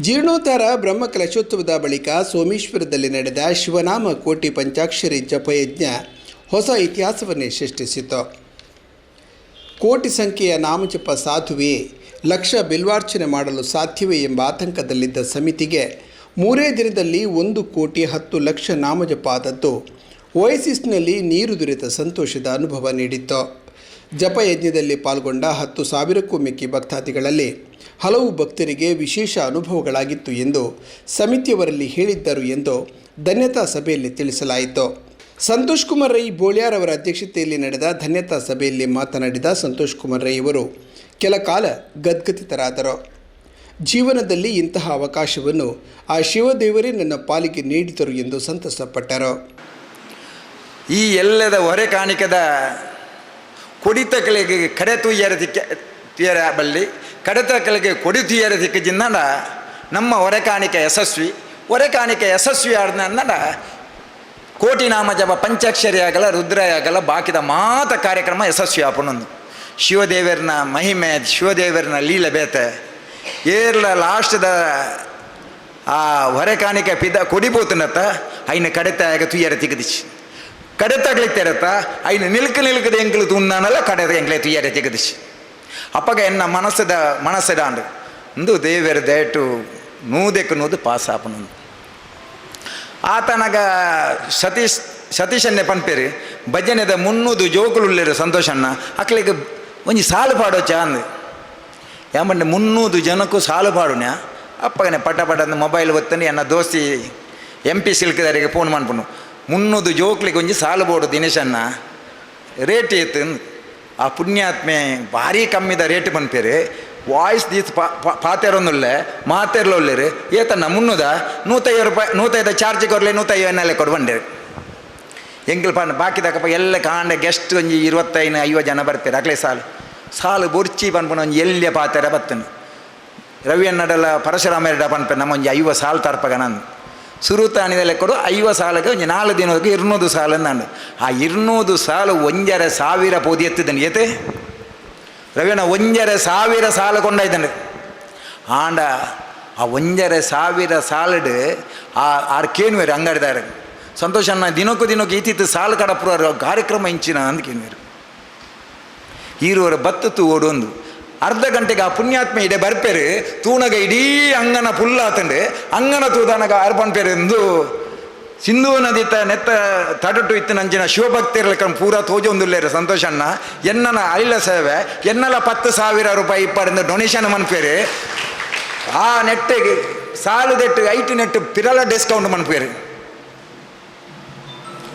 ಜೀರ್ಣೋದ್ಧಾರ ಬ್ರಹ್ಮಕಲಶೋತ್ಸವದ ಬಳಿಕ ಸೋಮೇಶ್ವರದಲ್ಲಿ ನಡೆದ ಶಿವನಾಮ ಕೋಟಿ ಪಂಚಾಕ್ಷರಿ ಜಪಯಜ್ಞ ಹೊಸ ಇತಿಹಾಸವನ್ನೇ ಸೃಷ್ಟಿಸಿತು. ಕೋಟಿ ಸಂಖ್ಯೆಯ ನಾಮಜಪ ಸಾಧುವೇ, ಲಕ್ಷ ಬಿಲ್ವಾರ್ಚನೆ ಮಾಡಲು ಸಾಧ್ಯವೇ ಎಂಬ ಆತಂಕದಲ್ಲಿದ್ದ ಸಮಿತಿಗೆ ಮೂರೇ ದಿನದಲ್ಲಿ ಒಂದು ಕೋಟಿ ಹತ್ತು ಲಕ್ಷ ನಾಮಜಪ ಆದದ್ದು ಓಯಸಿಸ್ನಲ್ಲಿ ನೀರು ದೊರೆತ ಸಂತೋಷದ ಅನುಭವ ನೀಡಿತ್ತು. ಜಪಯಜ್ಞದಲ್ಲಿ ಪಾಲ್ಗೊಂಡ ಹತ್ತು ಸಾವಿರಕ್ಕೂ ಮಿಕ್ಕಿ ಭಕ್ತಾದಿಗಳಲ್ಲಿ ಹಲವು ಭಕ್ತರಿಗೆ ವಿಶೇಷ ಅನುಭವಗಳಾಗಿತ್ತು ಎಂದು ಸಮಿತಿಯವರಲ್ಲಿ ಹೇಳಿದ್ದರು ಎಂದು ಧನ್ಯತಾ ಸಭೆಯಲ್ಲಿ ತಿಳಿಸಲಾಯಿತು. ಸಂತೋಷ್ ಕುಮಾರ್ ರೈ ಬೋಳ್ಯಾರ್ ಅವರ ಅಧ್ಯಕ್ಷತೆಯಲ್ಲಿ ನಡೆದ ಧನ್ಯತಾ ಸಭೆಯಲ್ಲಿ ಮಾತನಾಡಿದ ಸಂತೋಷ್ ಕುಮಾರ್ ರೈ ಅವರು ಕೆಲ ಕಾಲ ಗದ್ಗದಿತರಾದರು ಜೀವನದಲ್ಲಿ ಇಂತಹ ಅವಕಾಶವನ್ನು ಆ ಶಿವದೇವರೇ ನನ್ನ ಪಾಲಿಗೆ ನೀಡಿದರು ಎಂದು ಸಂತಸಪಟ್ಟರು. ಈ ಎಲ್ಲದ ಹೊರೆ ಕಾಣಿಕದ ಕುಡಿತಗಳಿಗೆ ಕಡೆ ತುಯ್ಯರ ತುಯ್ಯರ ಬಲ್ಲಿ ಕಡತ ಕೆಳಗೆ ಕೊಡುತೀಯರ ದಿಕ್ಕಿಜಿನ್ನಡ ನಮ್ಮ ಹೊರೆಕಾಣಿಕೆ ಯಶಸ್ವಿ. ಹೊರೆಕಾಣಿಕೆ ಯಶಸ್ವಿ ಆದ ಕೋಟಿ ನಾಮ ಜಪ ಪಂಚಾಕ್ಷರಿಯಾಗಲ, ರುದ್ರಯಾಗಲ, ಬಾಕಿದ ಮಾತ ಕಾರ್ಯಕ್ರಮ ಯಶಸ್ವಿ ಆಪನೊಂದು ಶಿವದೇವರನ ಮಹಿಮೆ ಶಿವದೇವರನ ಲೀಲೆ ಬೇತೆ. ಏರ್ಲ ಲಾಸ್ಟ್ದ ಆ ಹೊರೆಕಾಣಿಕೆ ಪಿದ ಕೊಡಿಬೋತನತ್ತ ಅಯ್ನ ಕಡೆತ ಆಗ ತುಯ್ಯರ ತೆಗೆದಿಚ್ಚಿ ಕಡೆತ ತೆರತ್ತ ಅಯ್ನ ನಿಲ್ಕ ನಿಲ್ಕದ ಎಂಗ್ಲು ತುಂಡಾನಲ್ಲ ಕಡೆತ ಎಂಗ್ಲೆ ತುಯ್ಯರ ತೆಗೆದಿಚ್ಚಿ ಅಪ್ಪಗ ಎನ್ನ ಮನಸ್ಸದ ಅಂದ್ರೆ. ಇಂದು ದೇವರ ದಯಟು ನೂದೆಕ್ ನೂದು ಪಾಸ್ ಆಪನು ಆತನಗ ಸತೀಶ್, ಸತೀಶನ್ನೇ ಪನ್ಪೇರಿ. ಭಜನೆದ ಮುನ್ನೂದು ಜೋಕುಲುಳ್ಳೇರು ಸಂತೋಷಣ್ಣ. ಅಕ್ಲಿಗೆ ಒಂಜಿ ಸಾಲು ಪಾಡೋಚ ಅಂದು ಯಾಮಂಡೆ ಮುನ್ನೂದು ಜನಕ್ಕೂ ಸಾಲು ಪಾಡುನ್ಯಾ? ಅಪ್ಪಗನೆ ಪಟ ಪಟ ಮೊಬೈಲ್ ಒತ್ತನೆ, ಎನ್ನ ದೋಸ್ತಿ ಎಂ ಪಿ ಸಿಲ್ಕದರಿಗೆ ಫೋನ್ ಮಾಡ್ಬಣ್ಣು ಮುನ್ನೂದು ಜೋಕ್ಲಿಗೆ ಒಂಜಿ ಸಾಲು ಬೋಡು ದಿನೇಶಣ್ಣ. ರೇಟ್ ಅಂದು. ಆ ಪುಣ್ಯಾತ್ಮೆ ಭಾರಿ ಕಮ್ಮಿದ ರೇಟ್ ಪನ್ಪೇರಿ ವಾಯ್ಸ್ ದೀಸ್ ಪಾತೆರೊಂದುಳ್ಳೆ ಮಾತೆರ್ಲೊಳ್ಳೆರು ಏತನ್ನ ಮುನ್ನೂದ ನೂತೈವ ರೂಪಾಯಿ, ನೂತೈದ ಚಾರ್ಜ್ ಕೊರ್ಲೆ ಕೊಡು ಬಂಡೇರು. ಎಂಗಿಲ್ ಪಂಡ ಬಾಕಿ ತಕಪ್ಪ, ಎಲ್ಲ ಕಾಂಡ ಗೆಸ್ಟ್ ಒಂಜಿ ಇರುವತ್ತೈದು, ಐವತ್ತು ಜನ ಬರ್ತಾರೆ ಅಕ್ಲೆ ಸಾಲು. ಸಾಲು ಬುರ್ಚಿ ಪನ್ಪುನ ಒಂಜಿ ಎಲ್ಲಿಯ ಪಾತೆರ ಬತ್ತನು. ರವಿ ಪರಶುರಾಮರೆಡ್ಡ ನಮ್ಮ ಒಂಜಿ ಐವ ಸಾಲು ತರ್ಪಗ ನಾನು ಸುರುತಾಣಿದೆಲ್ಲ ಕೊಡು, ಐವ ಸಾಲಕ್ಕೆ ಒಂಜಿ ನಾಲ್ಕು ದಿನಕ್ಕೆ ಇರ್ನೂದು ಸಾಲ ನಾನು ಆ ಇರ್ನೂದು ಸಾಲು ಒಂಜರ ಸಾವಿರ ಪೋದಿ ಎತ್ತಿದ್ದಾನೆ. ಏತೆ? ರವಿಣ ಒಂಜರ ಸಾವಿರ ಸಾಲು ಕೊಂಡಾಯ್ತಾನೆ. ಆಂಡ, ಆ ಒಂಜರ ಸಾವಿರ ಸಾಲಡ್ ಆ ಆರು ಕೇನುವೇರು ಅಂಗಡಿದಾರೆ. ಸಂತೋಷ ಅಣ್ಣ, ದಿನಕ್ಕೂ ದಿನಕ್ಕೂ ಈತಿತ್ತು ಸಾಲ ಕಡಪುರ ಕಾರ್ಯಕ್ರಮ ಇಂಚಿನ ಅಂದ್ ಕೇನುವೇರು. ಈರುವರ ಬತ್ತತ್ತು ಓಡೊಂದು. ಅರ್ಧ ಗಂಟೆಗೆ ಆ ಪುಣ್ಯಾತ್ಮ ಇಡೆ ಬರ್ಪೇರು. ತೂಣಗ ಇಡೀ ಅಂಗನ ಪುಲ್ಲಾತಂಡು ಅಂಗನ ತೂದಾನಗ ಅರ್ಪಣ್ಪೇರು ಎಂದು ಸಿಂಧೂ ನದಿ ತ ನೆತ್ತ ತಡಟು ಇತ್ತು ನಂಚಿನ ಶಿವಭಕ್ತಿರ್ಲಿಕ್ಕ ಪೂರ ತೋಜೊಂದುಲ್ಲೇರು ಸಂತೋಷಣ್ಣ. ಎನ್ನನ ಅಳಿಲ ಸೇವೆ, ಎನ್ನಲ ಪತ್ತು ಸಾವಿರ ರೂಪಾಯಿ ಇಪ್ಪರಿಂದ ಡೊನೇಷನ್ ಮನ್ಪೇರು ಆ ನೆಟ್ಟಿಗೆ ಸಾಲು ದೆಟ್ಟು ಐಟು ನೆಟ್ಟು, ಪಿರಲ ಡಿಸ್ಕೌಂಟ್ ಮನ್ಪೇರು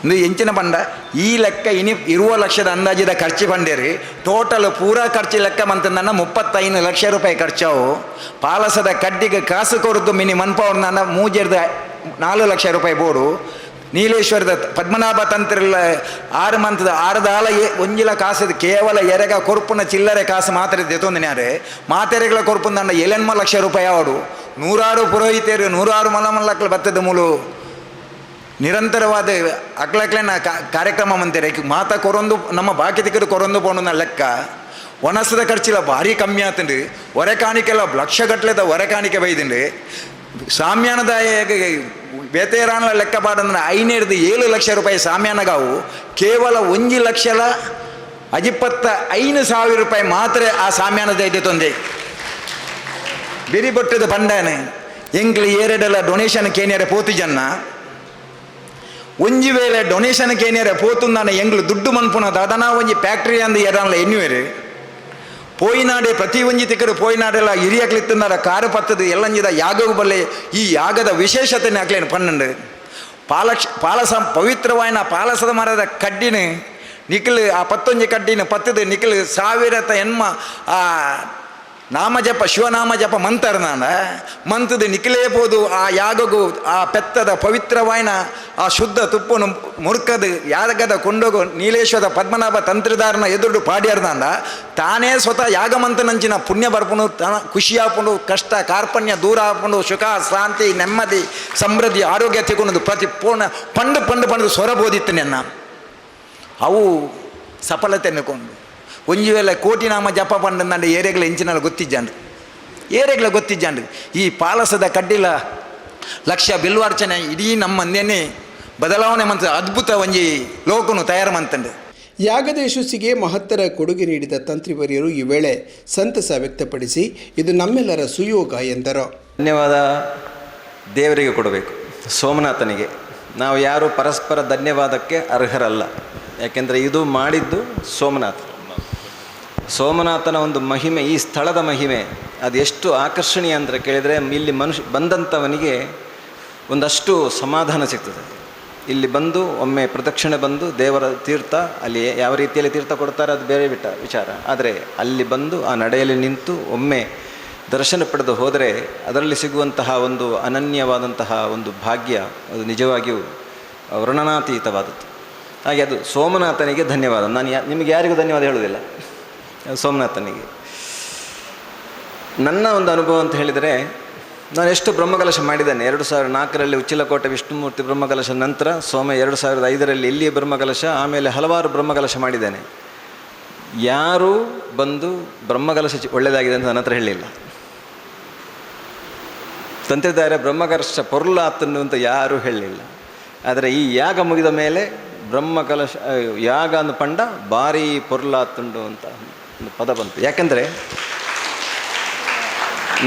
ಇಂದು ಎಂಚಿನ ಬಂಡ ಈ ಲೆಕ್ಕ ಇನಿ ಇರುವ ಲಕ್ಷದ ಅಂದಾಜಿದ ಖರ್ಚು ಬಂಡೇರಿ ಟೋಟಲ್ ಪೂರ ಖರ್ಚು ಲೆಕ್ಕ ಮಂತಂದನ್ನ ಮುಪ್ಪತ್ತೈದು ಲಕ್ಷ ರೂಪಾಯಿ ಖರ್ಚಾವು ಪಾಲಸದ ಕಡ್ಡಿಗೆ ಕಾಸು ಕೊರದು ಮಿನಿ ಮನ್ಪವ್ರನ್ನ ಮೂಜರ್ದ ನಾಲ್ಕು ಲಕ್ಷ ರೂಪಾಯಿ ಬೋಡು. ನೀಲೇಶ್ವರದ ಪದ್ಮನಾಭ ತಂತ್ರ ಆರು ಮಂತದ ಆರದಾಲ ಒಂಜಿಲ ಕಾಸದ ಕೇವಲ ಎರಗ ಕೊರ್ಪುನ ಚಿಲ್ಲರೆ ಕಾಸು ಮಾತ್ರ ದೆತೊಂದಿನಾರೆ ಮಾತೆರೆಗಳ ಕೊರ್ಪುಂದಂಡ ಎಲೆನ್ಮ ಲಕ್ಷ ರೂಪಾಯಿ ಆವಡು. ನೂರಾರು ಪುರೋಹಿತರು ನೂರಾರು ಮಲಮಲ್ಲಕ್ಕಲು ಬತ್ತದ ಮೂಲು. ನಿರಂತರವಾದ ಅಕ್ಲಕ್ಲೆನ ಕಾರ್ಯಕ್ರಮ ಮಂತಾರೆ ಮಾತ ಕೊರೊಂದು, ನಮ್ಮ ಬಾಕಿ ತೆಗೆದು ಕೊರೊಂದು ಪೋಣ ಲೆಕ್ಕ. ಒಣಸದ ಖರ್ಚಿಲ ಭಾರಿ ಕಮ್ಮಿ ಆತಂಡು ಹೊರೆ ಕಾಣಿಕೆಲ್ಲ ಲಕ್ಷಗಟ್ಲೆದ ಹೊರೆ ಕಾಣಿಕೆ ಬೈದಿಂಡು ಸಾಮ್ಯಾನದ ಬೇತೇರಾನ ಲೆಕ್ಕ ಪಾಡಂದ್ರೆ ಐನೇರ್ದು ಏಳು ಲಕ್ಷ ರೂಪಾಯಿ ಸಾಮ್ಯಾನಗಾವು. ಕೇವಲ ಒಂಜಿ ಲಕ್ಷಲ ಅಜಿಪ್ಪತ್ತ ಐದು ಸಾವಿರ ರೂಪಾಯಿ ಮಾತ್ರ ಆ ಸಾಮ್ಯಾನದ ಇದೆ ತೊಂದೆ. ಬಿರಿ ಬೊಟ್ಟದ ಬಂಡಾನೆ. ಎಂಗ್ಲಿ ಏರೆಡೆಲ್ಲ ಡೊನೇಷನ್ ಕೇನಿಯರೆ ಪೋತು ಜನ್ನ ಒಂಜಿ ವೇಳೆ ಡೊನೇಷನ್ ಕೇನಿಯರೆ ಪೋತುಂದಾನೆ ಎಂಗ್ಲು ದುಡ್ಡು ಮನ್ಪುನ ದಾದನ ಒಂಜಿ ಫ್ಯಾಕ್ಟ್ರಿ ಅಂದು ಎರಾನ್ಲ ಎನ್ನುವೇರು. ಪೋಯಿನಾಡೆ ಪ್ರತಿ ಒಂಜಿ ತಿಕ್ಕರು ಪೋಯಿನಾಡೆಲ್ಲ ಹಿರಿಯಕ್ಲಿತ್ತಂದಾರ, ಕಾರು ಪತ್ತದು ಎಲ್ಲಂಜಿದ ಯಾಗವು ಬಲ್ಲೆ ಈ ಯಾಗದ ವಿಶೇಷತೆ ಹಾಕ್ಲೇನು ಪನ್ನಂಡು. ಪಾಲಕ್ಷ, ಪಾಲಸ, ಪವಿತ್ರವಾಯಿನ ಪಾಲಸದ ಮರದ ಕಡ್ಡಿನ, ನಿಖಲು ಆ ಪತ್ತೊಂಜಿ ಕಡ್ಡಿನ ಪತ್ತದು ಸಾವಿರ ತ ಎನ್ಮ, ಆ ನಾಮಜಪ, ಶಿವನಾಮಜಪ ಮಂತರ್ನಾನ ಮಂತದ ನಿಖಲೇ ಬೋದು ಆ ಯಾಗಗು, ಆ ಪೆತ್ತದ ಪವಿತ್ರವಾಯ್ನ ಆ ಶುದ್ಧ ತುಪ್ಪನು ಮುರ್ಕದ ಯಾಗದ ಕೊಂಡೋಗು ನೀಲೇಶ್ವರ ಪದ್ಮನಾಭ ತಂತ್ರಧಾರನ ಎದುರು ಪಾಡ್ಯಾರ್ದಂದ ತಾನೇ ಸ್ವತಃ ಯಾಗಮಂತನಂಚಿನ ಪುಣ್ಯ ಬರ್ಪಣು, ತನ ಖುಷಿ ಹಾಕೊಂಡು ಕಷ್ಟ ಕಾರ್ಪಣ್ಯ ದೂರ ಹಾಕೊಂಡು ಸುಖ, ಶಾಂತಿ, ನೆಮ್ಮದಿ, ಸಮೃದ್ಧಿ, ಆರೋಗ್ಯ ತೆಗೊಂಡು ಪ್ರತಿ ಪೂರ್ಣ ಪಂಡು ಪಂಡು ಪಂಡು ಸ್ವರ ಬೋಧಿತ್ತು ನನ್ನ ಅವು ಸಫಲತೆ ಕೊಂಡು ಒಂಜಿ ವೇಳೆ ಕೋಟಿ ನಾಮ ಜಪ ಪಂಡು ನಂಡೆ ಏರಿಯಾಗಳ ಎಂಚಿನಲ್ಲಿ ಗೊತ್ತಿಜ್ಜಂಡು ಏರೆಗ್ಲ ಗೊತ್ತಿಜ್ಜಾಂಡು ಈ ಪಾಲಸದ ಕಡ್ಡಿಲ ಲಕ್ಷ ಬಿಲ್ವಾರ್ಚನೆ ಇಡೀ ನಮ್ಮನ್ನೇನೆ ಬದಲಾವಣೆ ಮಂತ ಅದ್ಭುತ ಒಂಜಿ ಲೋಕನು ತಯಾರು ಮಂತಂಡು ಯಾಗದ ಯಶಸ್ಸಿಗೆ ಮಹತ್ತರ ಕೊಡುಗೆ ನೀಡಿದ ತಂತ್ರಿವರಿಯರು ಈ ವೇಳೆ ಸಂತಸ ವ್ಯಕ್ತಪಡಿಸಿ ಇದು ನಮ್ಮೆಲ್ಲರ ಸುಯೋಗ ಎಂದರು. ಧನ್ಯವಾದ ದೇವರಿಗೆ ಕೊಡಬೇಕು ಸೋಮನಾಥನಿಗೆ. ನಾವು ಯಾರು ಪರಸ್ಪರ ಧನ್ಯವಾದಕ್ಕೆ ಅರ್ಹರಲ್ಲ. ಯಾಕೆಂದರೆ ಇದು ಮಾಡಿದ್ದು ಸೋಮನಾಥ. ಸೋಮನಾಥನ ಒಂದು ಮಹಿಮೆ, ಈ ಸ್ಥಳದ ಮಹಿಮೆ, ಅದು ಎಷ್ಟು ಆಕರ್ಷಣೀಯ ಅಂತ ಕೇಳಿದರೆ ಇಲ್ಲಿ ಮನುಷ್ಯ ಬಂದಂಥವನಿಗೆ ಒಂದಷ್ಟು ಸಮಾಧಾನ ಸಿಗ್ತದೆ. ಇಲ್ಲಿ ಬಂದು, ಒಮ್ಮೆ ಪ್ರದಕ್ಷಿಣೆ ಬಂದು, ದೇವರ ತೀರ್ಥ, ಅಲ್ಲಿ ಯಾವ ರೀತಿಯಲ್ಲಿ ತೀರ್ಥ ಕೊಡ್ತಾರೆ ಅದು ಬೇರೆ ಬಿಟ್ಟ ವಿಚಾರ. ಆದರೆ ಅಲ್ಲಿ ಬಂದು, ಆ ನಡೆಯಲ್ಲಿ ನಿಂತು, ಒಮ್ಮೆ ದರ್ಶನ ಪಡೆದು ಹೋದರೆ ಅದರಲ್ಲಿ ಸಿಗುವಂತಹ ಒಂದು ಅನನ್ಯವಾದಂತಹ ಒಂದು ಭಾಗ್ಯ, ಅದು ನಿಜವಾಗಿಯೂ ವರ್ಣನಾತೀತವಾದದ್ದು. ಹಾಗೆ ಅದು ಸೋಮನಾಥನಿಗೆ ಧನ್ಯವಾದ. ನಾನು ಯಾ, ನಿಮಗೆ ಯಾರಿಗೂ ಧನ್ಯವಾದ ಹೇಳುವುದಿಲ್ಲ. ಸೋಮನಾಥನಿಗೆ. ನನ್ನ ಒಂದು ಅನುಭವ ಅಂತ ಹೇಳಿದರೆ, ನಾನು ಎಷ್ಟು ಬ್ರಹ್ಮಕಲಶ ಮಾಡಿದ್ದೇನೆ, ಎರಡು ಸಾವಿರದ ನಾಲ್ಕರಲ್ಲಿ ಉಚ್ಚಿಲಕೋಟೆ ವಿಷ್ಣುಮೂರ್ತಿ ಬ್ರಹ್ಮಕಲಶ ನಂತರ ಸೋಮ ಎರಡು ಸಾವಿರದ ಐದರಲ್ಲಿ ಇಲ್ಲಿಯ ಬ್ರಹ್ಮಕಲಶ, ಆಮೇಲೆ ಹಲವಾರು ಬ್ರಹ್ಮಕಲಶ ಮಾಡಿದ್ದೇನೆ. ಯಾರೂ ಬಂದು ಬ್ರಹ್ಮಕಲಶ ಒಳ್ಳೆಯದಾಗಿದೆ ಅಂತ ನನ್ನ ಹತ್ರ ಹೇಳಿಲ್ಲ ತಂತ್ರದಾರ ಬ್ರಹ್ಮಕಲಶ ಪೊರ್ಲಾತನ್ನು ಅಂತ ಯಾರೂ ಹೇಳಲಿಲ್ಲ. ಆದರೆ ಈ ಯಾಗ ಮುಗಿದ ಮೇಲೆ ಬ್ರಹ್ಮಕಲಶ ಯಾಗ ಅನ್ನು ಪಂಡ ಭಾರಿ ಪೊರ್ಲಾತುಂಡು ಅಂತ. ಒಂದು ಪದ ಬಂತು. ಯಾಕೆಂದರೆ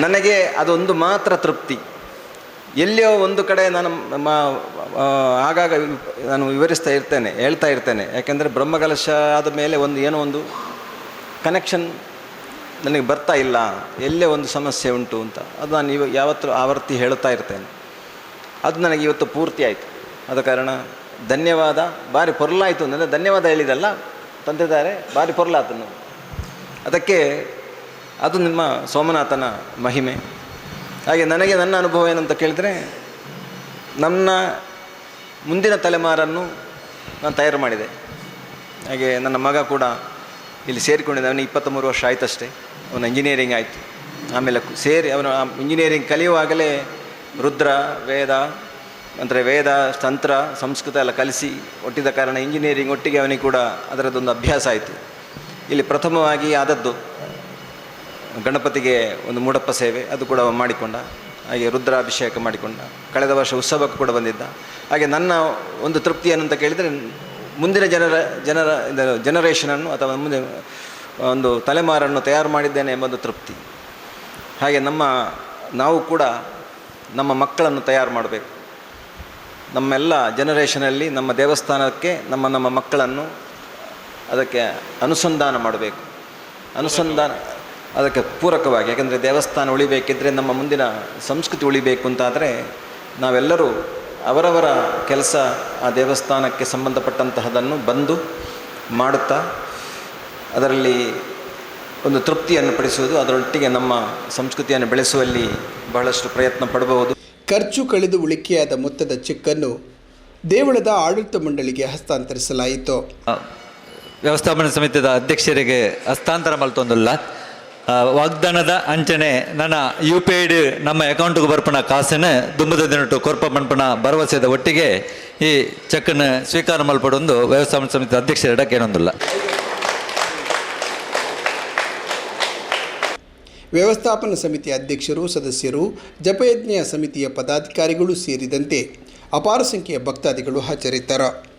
ನನಗೆ ಅದೊಂದು ಮಾತ್ರ ತೃಪ್ತಿ. ಎಲ್ಲಿಯೋ ಒಂದು ಕಡೆ ನಾನು ಆಗಾಗ ನಾನು ವಿವರಿಸ್ತಾ ಇರ್ತೇನೆ, ಹೇಳ್ತಾ ಇರ್ತೇನೆ. ಯಾಕೆಂದರೆ ಬ್ರಹ್ಮಕಲಶ ಆದ ಮೇಲೆ ಒಂದು ಏನೋ ಒಂದು ಕನೆಕ್ಷನ್ ನನಗೆ ಬರ್ತಾ ಇಲ್ಲ. ಎಲ್ಲೇ ಒಂದು ಸಮಸ್ಯೆ ಉಂಟು ಅಂತ. ಅದು ನಾನು ಇವ, ಯಾವತ್ತೂ ಆವರ್ತಿ ಹೇಳ್ತಾ ಇರ್ತೇನೆ. ಅದು ನನಗೆ ಇವತ್ತು ಪೂರ್ತಿ ಆಯಿತು. ಆದ ಕಾರಣ ಧನ್ಯವಾದ. ಭಾರಿ ಪೊರ್ಲಾಯಿತು. ಅಂದರೆ ಧನ್ಯವಾದ ಹೇಳಿದಲ್ಲ ತಂದಿದ್ದಾರೆ ಭಾರಿ ಪೊರ್ಲಾತನು ಅದಕ್ಕೆ ಅದು ನಿಮ್ಮ ಸೋಮನಾಥನ ಮಹಿಮೆ. ಹಾಗೆ ನನಗೆ ನನ್ನ ಅನುಭವ ಏನಂತ ಕೇಳಿದರೆ, ನನ್ನ ಮುಂದಿನ ತಲೆಮಾರನ್ನು ನಾನು ತಯಾರು ಮಾಡಿದೆ. ಹಾಗೆ ನನ್ನ ಮಗ ಕೂಡ ಇಲ್ಲಿ ಸೇರಿಕೊಂಡಿದ್ದ ಅವನಿಗೆ ಇಪ್ಪತ್ತ್ಮೂರು ವರ್ಷ ಆಯ್ತಷ್ಟೇ. ಅವನು ಇಂಜಿನಿಯರಿಂಗ್ ಆಯಿತು. ಆಮೇಲೆ ಸೇರಿ, ಅವನು ಇಂಜಿನಿಯರಿಂಗ್ ಕಲಿಯುವಾಗಲೇ ರುದ್ರ, ವೇದ, ಅಂದರೆ ವೇದ, ತಂತ್ರ, ಸಂಸ್ಕೃತ ಎಲ್ಲ ಕಲಿಸಿ, ಒಟ್ಟಿದ ಕಾರಣ ಇಂಜಿನಿಯರಿಂಗ್ ಒಟ್ಟಿಗೆ ಅವನಿಗೆ ಕೂಡ ಅದರದ್ದೊಂದು ಅಭ್ಯಾಸ ಆಯಿತು. ಇಲ್ಲಿ ಪ್ರಥಮವಾಗಿ ಆದದ್ದು ಗಣಪತಿಗೆ ಒಂದು ಮೂಡಪ್ಪ ಸೇವೆ, ಅದು ಕೂಡ ಮಾಡಿಕೊಂಡ. ಹಾಗೆ ರುದ್ರಾಭಿಷೇಕ ಮಾಡಿಕೊಂಡ. ಕಳೆದ ವರ್ಷ ಉತ್ಸವಕ್ಕೆ ಕೂಡ ಬಂದಿದ್ದ. ಹಾಗೆ ನನ್ನ ಒಂದು ತೃಪ್ತಿ ಏನಂತ ಕೇಳಿದರೆ, ಮುಂದಿನ ಜನರ ಜನರ ಜನರೇಷನನ್ನು ಅಥವಾ ಮುಂದೆ ಒಂದು ತಲೆಮಾರನ್ನು ತಯಾರು ಮಾಡಿದ್ದೇನೆ ಎಂಬುದು ತೃಪ್ತಿ. ಹಾಗೆ ನಮ್ಮ, ನಾವು ಕೂಡ ನಮ್ಮ ಮಕ್ಕಳನ್ನು ತಯಾರು ಮಾಡಬೇಕು. ನಮ್ಮೆಲ್ಲ ಜನರೇಷನಲ್ಲಿ ನಮ್ಮ ದೇವಸ್ಥಾನಕ್ಕೆ ನಮ್ಮ ನಮ್ಮ ಮಕ್ಕಳನ್ನು ಅದಕ್ಕೆ ಅನುಸಂಧಾನ ಮಾಡಬೇಕು. ಅನುಸಂಧಾನ ಅದಕ್ಕೆ ಪೂರಕವಾಗಿ, ಯಾಕೆಂದರೆ ದೇವಸ್ಥಾನ ಉಳಿಬೇಕಿದ್ದರೆ ನಮ್ಮ ಮುಂದಿನ ಸಂಸ್ಕೃತಿ ಉಳಿಬೇಕು ಅಂತಾದರೆ ನಾವೆಲ್ಲರೂ ಅವರವರ ಕೆಲಸ ಆ ದೇವಸ್ಥಾನಕ್ಕೆ ಸಂಬಂಧಪಟ್ಟಂತಹದನ್ನು ಬಂದು ಮಾಡುತ್ತಾ, ಅದರಲ್ಲಿ ಒಂದು ತೃಪ್ತಿಯನ್ನು ಪಡಿಸುವುದು, ಅದರೊಟ್ಟಿಗೆ ನಮ್ಮ ಸಂಸ್ಕೃತಿಯನ್ನು ಬೆಳೆಸುವಲ್ಲಿ ಬಹಳಷ್ಟು ಪ್ರಯತ್ನ ಪಡಬಹುದು. ಖರ್ಚು ಕಳೆದು ಉಳಿಕೆಯಾದ ಮೊತ್ತದ ಚೆಕ್ಕನ್ನು ದೇವಳದ ಆಡಳಿತ ಮಂಡಳಿಗೆ ಹಸ್ತಾಂತರಿಸಲಾಯಿತು. ವ್ಯವಸ್ಥಾಪನಾ ಸಮಿತಿಯ ಅಧ್ಯಕ್ಷರಿಗೆ ಹಸ್ತಾಂತರ ಮಲ್ತೊಂದುಲ್ಲ. ವಾಗ್ದಾನದ ಅಂಚನೆ ನನ್ನ ಯು ಪಿ ಐ ಡಿ ನಮ್ಮ ಅಕೌಂಟ್ಗೆ ಬರ್ಪಣ ಕಾಸನ್ನು ದುಂಬದ ದಿನಟ್ಟು ಕೊರ್ಪ ಮನ್ಪಣ ಭರವಸೆದ ಒಟ್ಟಿಗೆ ಈ ಚೆಕ್ಕನ್ನು ಸ್ವೀಕಾರ ಮಲ್ಪಡೊಂದು ವ್ಯವಸ್ಥಾಪನ ಸಮಿತಿ ಅಧ್ಯಕ್ಷರ ಏನೊಂದಿಲ್ಲ. ವ್ಯವಸ್ಥಾಪನ ಸಮಿತಿ ಅಧ್ಯಕ್ಷರು, ಸದಸ್ಯರು, ಜಪಯಜ್ಞ ಸಮಿತಿಯ ಪದಾಧಿಕಾರಿಗಳು ಸೇರಿದಂತೆ ಅಪಾರ ಸಂಖ್ಯೆಯ ಭಕ್ತಾದಿಗಳು ಹಾಜರಿದ್ದರು.